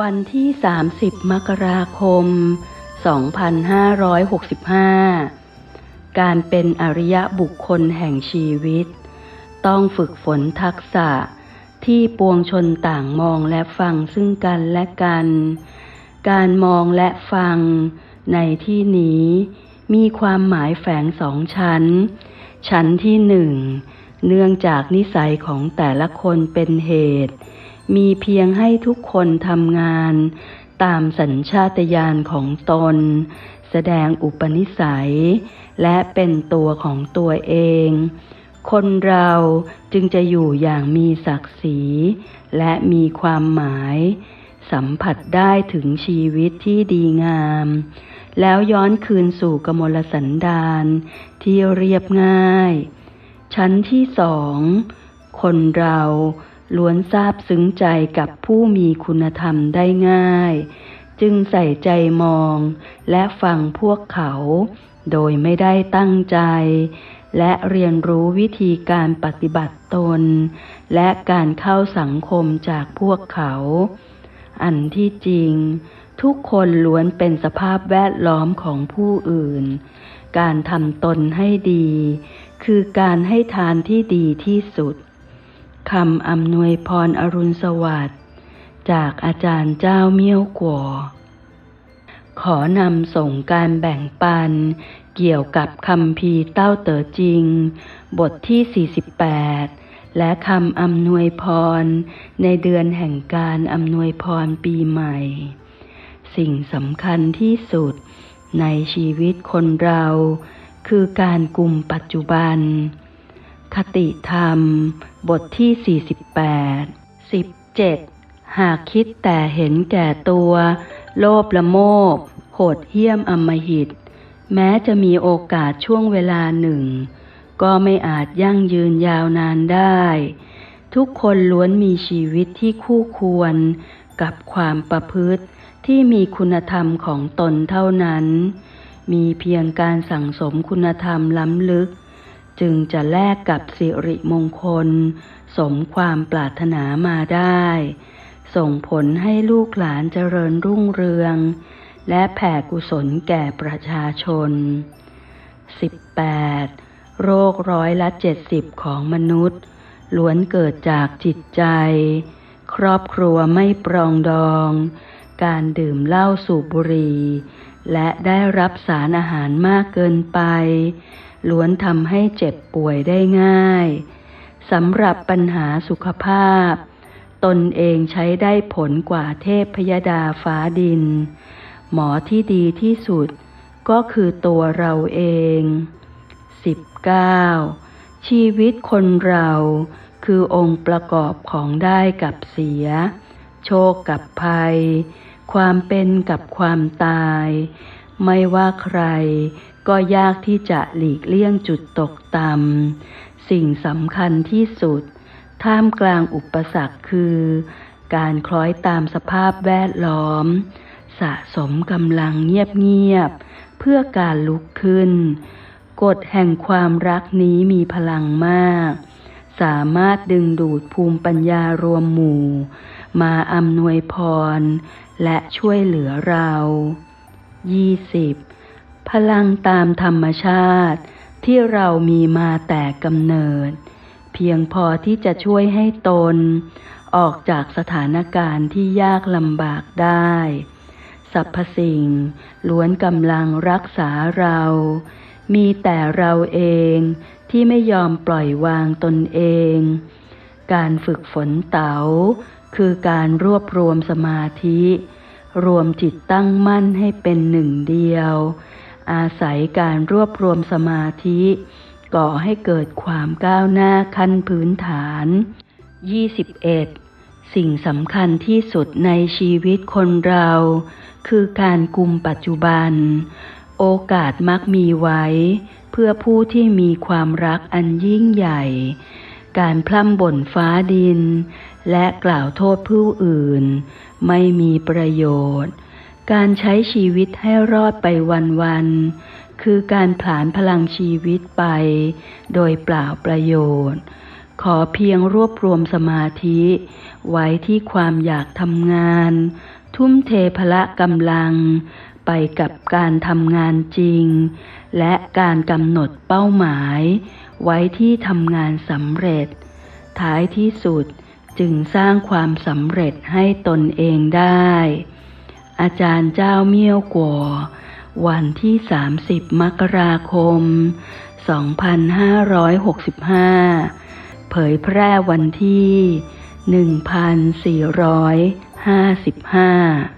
วันที่ 30 มกราคม 2565 การเป็นอริยบุคคลแห่งชีวิต ต้องฝึกฝนทักษะที่ปวงชนต่างมองและฟังซึ่งกันและกัน การมองและฟังในที่นี้มีความหมายแฝงสองชั้น ชั้นที่หนึ่ง เนื่องจากนิสัยของแต่ละคนเป็นเหตุ มีเพียงให้ทุกคนทำงาน ตามสัญชาตญาณของตน แสดงอุปนิสัย และเป็นตัวของตัวเอง คนเราจึงจะอยู่อย่างมีศักดิ์ศรี และมีความหมาย สัมผัสได้ถึงชีวิตที่ดีงาม แล้วย้อนคืนสู่กมลสันดานที่เรียบง่าย ชั้นที่สอง คนเรา ล้วนทราบซึ้งใจกับผู้มีคุณธรรมได้ง่าย จึงใส่ใจมองและฟังพวกเขา โดยไม่ได้ตั้งใจ และเรียนรู้วิธีการปฏิบัติตน และการเข้าสังคมจากพวกเขา อันที่จริง ทุกคนล้วนเป็นสภาพแวดล้อมของผู้อื่น การทำตนให้ดี คือการให้ทานที่ดีที่สุด คำอำนวยพรอรุณสวัสดิ์จากอาจารย์เจ้าเมี่ยวกัวขอนำส่งการแบ่งปัน เกี่ยวกับคำพีเต้าเต๋อจริง บทที่ 48 และคำอำนวยพร ในเดือนแห่งการอำนวยพรปีใหม่ สิ่งสำคัญที่สุดในชีวิตคนเรา คือการกลุ่มปัจจุบัน คติธรรม บทที่ 48 17 หากคิดแต่เห็นแก่ตัว โลภละโมบโหดเหี้ยมอมหิต แม้จะมีโอกาสช่วงเวลาหนึ่ง ก็ไม่อาจยั่งยืนยาวนานได้ ทุกคนล้วนมีชีวิตที่คู่ควรกับความประพฤติที่มีคุณธรรมของตนเท่านั้น มีเพียงการสั่งสมคุณธรรมล้ำลึก จึงจะแลกกับสิริมงคล สมความปรารถนามาได้ ส่งผลให้ลูกหลานเจริญรุ่งเรือง และแผ่กุศลแก่ประชาชน 18. โรคร้อยละเจ็ดสิบของมนุษย์ ล้วนเกิดจากจิตใจ ครอบครัวไม่ปรองดอง การดื่มเหล้าสูบบุหรี่และได้รับสารอาหารมากเกินไป ล้วนทำให้เจ็บป่วยได้ง่ายสำหรับปัญหาสุขภาพ ตนเองใช้ได้ผลกว่าเทพพยดาฟ้าดิน หมอที่ดีที่สุดก็คือตัวเราเอง 19. ชีวิตคนเราคือองค์ประกอบของได้กับเสีย โชคกับภัย ความเป็นกับความตาย ไม่ว่าใครก็ยากที่จะหลีกเลี่ยงจุดตกต่ำสิ่งสำคัญที่สุด ท่ามกลางอุปสรรคคือ การคล้อยตามสภาพแวดล้อม สะสมกำลังเงียบๆเพื่อการลุกขึ้น กฎแห่งความรักนี้มีพลังมาก สามารถดึงดูดภูมิปัญญารวมหมู่ มาอำนวยพร และช่วยเหลือเรา 20. พลังตามธรรมชาติที่เรามีมาแต่กำเนิด เพียงพอที่จะช่วยให้ตน ออกจากสถานการณ์ที่ยากลำบากได้ สรรพสิ่งล้วนกำลังรักษาเรา มีแต่เราเองที่ไม่ยอมปล่อยวางตนเอง การฝึกฝนเต๋าคือการรวบรวมสมาธิ รวมจิตตั้งมั่นให้เป็นหนึ่งเดียว อาศัยการรวบรวมสมาธิ ก่อให้เกิดความก้าวหน้าขั้นพื้นฐาน 21. สิ่งสำคัญที่สุดในชีวิตคนเรา คือการกุมปัจจุบัน โอกาสมักมีไว้ เพื่อผู้ที่มีความรักอันยิ่งใหญ่ การพร่ำบ่นฟ้าดิน และกล่าวโทษผู้อื่น ไม่มีประโยชน์ การใช้ชีวิตให้รอดไปวันๆคือการผลาญพลังชีวิตไป โดยเปล่าประโยชน์ ขอเพียงรวบรวมสมาธิ ไว้ที่ความอยากทำงาน ทุ่มเทพละกำลังไปกับการทำงานจริง และการกำหนดเป้าหมาย ไว้ที่ทำงานสำเร็จ ท้ายที่สุด จึงสร้างความสำเร็จให้ตนเองได้ อาจารย์เจ้าเมี่ยวกัววันที่ 30 มกราคม 2565 เผยแพร่วันที่ 1455